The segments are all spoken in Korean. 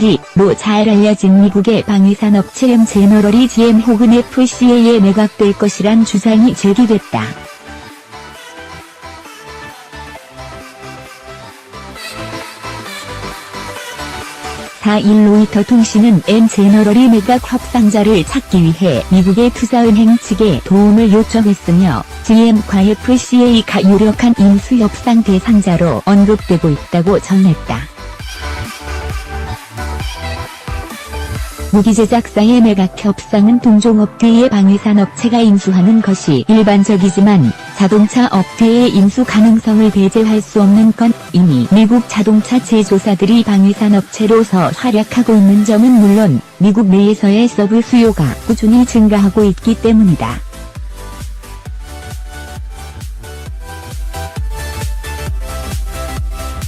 뒤로 잘 알려진 미국의 방위산업체 M 제너럴이 GM 혹은 FCA에 매각될 것이란 주장이 제기됐다. 4일 로이터 통신은 M 제너럴이 매각 협상자를 찾기 위해 미국의 투자은행 측에 도움을 요청했으며 GM과 FCA가 유력한 인수 협상 대상자로 언급되고 있다고 전했다. 무기 제작사의 매각 협상은 동종업계의 방위산업체가 인수하는 것이 일반적이지만 자동차 업계의 인수 가능성을 배제할 수 없는 건 이미 미국 자동차 제조사들이 방위산업체로서 활약하고 있는 점은 물론 미국 내에서의 서브 수요가 꾸준히 증가하고 있기 때문이다.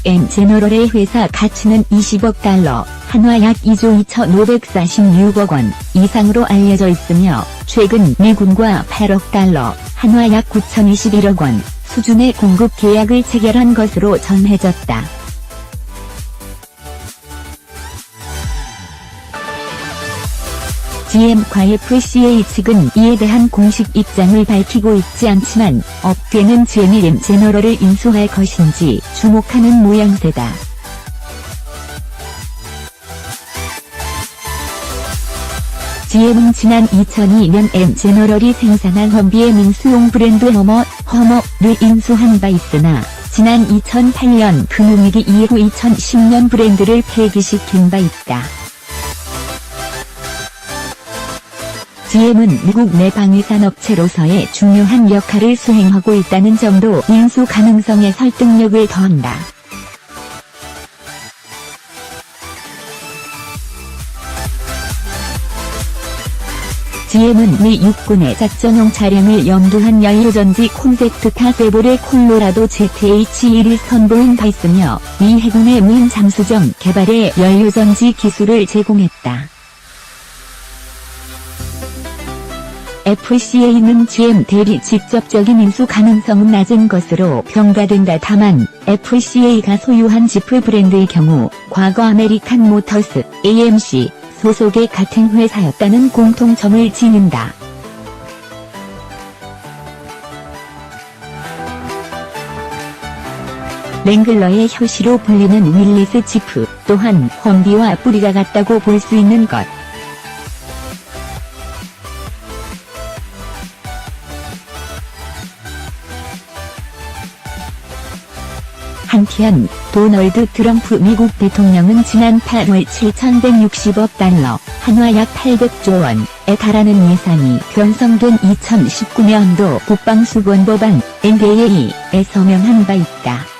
M 제너럴의 회사 가치는 20억 달러, 한화 약 2조 2,546억 원 이상으로 알려져 있으며 최근 미군과 8억 달러, 한화 약 9,021억 원 수준의 공급 계약을 체결한 것으로 전해졌다. GM과 FCA 측은 이에 대한 공식 입장을 밝히고 있지 않지만 업계는 M 제너럴을 인수할 것인지 주목하는 모양새다. GM은 지난 2002년 M 제너럴이 생산한 험비의 민수용 브랜드 허머, 허머를 인수한 바 있으나 지난 2008년 금융위기 이후 2010년 브랜드를 폐기시킨 바 있다. GM은 미국 내 방위산업체로서의 중요한 역할을 수행하고 있다는 점도 인수 가능성의 설득력을 더한다. GM은 미 육군의 작전용 차량을 염두한 연료전지 콘셉트 카 세보레 콜로라도 ZH1을 선보인 바 있으며 미 해군의 무인 잠수정 개발에 연료전지 기술을 제공했다. FCA는 GM 대리 직접적인 인수 가능성은 낮은 것으로 평가된다. 다만 FCA가 소유한 지프 브랜드의 경우 과거 아메리칸 모터스, AMC 소속의 같은 회사였다는 공통점을 지닌다. 랭글러의 효시로 불리는 윌리스 지프 또한 험비와 뿌리가 같다고 볼 수 있는 것. 한편 도널드 트럼프 미국 대통령은 지난 8월 7,160억 달러, 한화 약 800조 원에 달하는 예산이 편성된 2019년도 국방수권법안 NDA에 서명한 바 있다.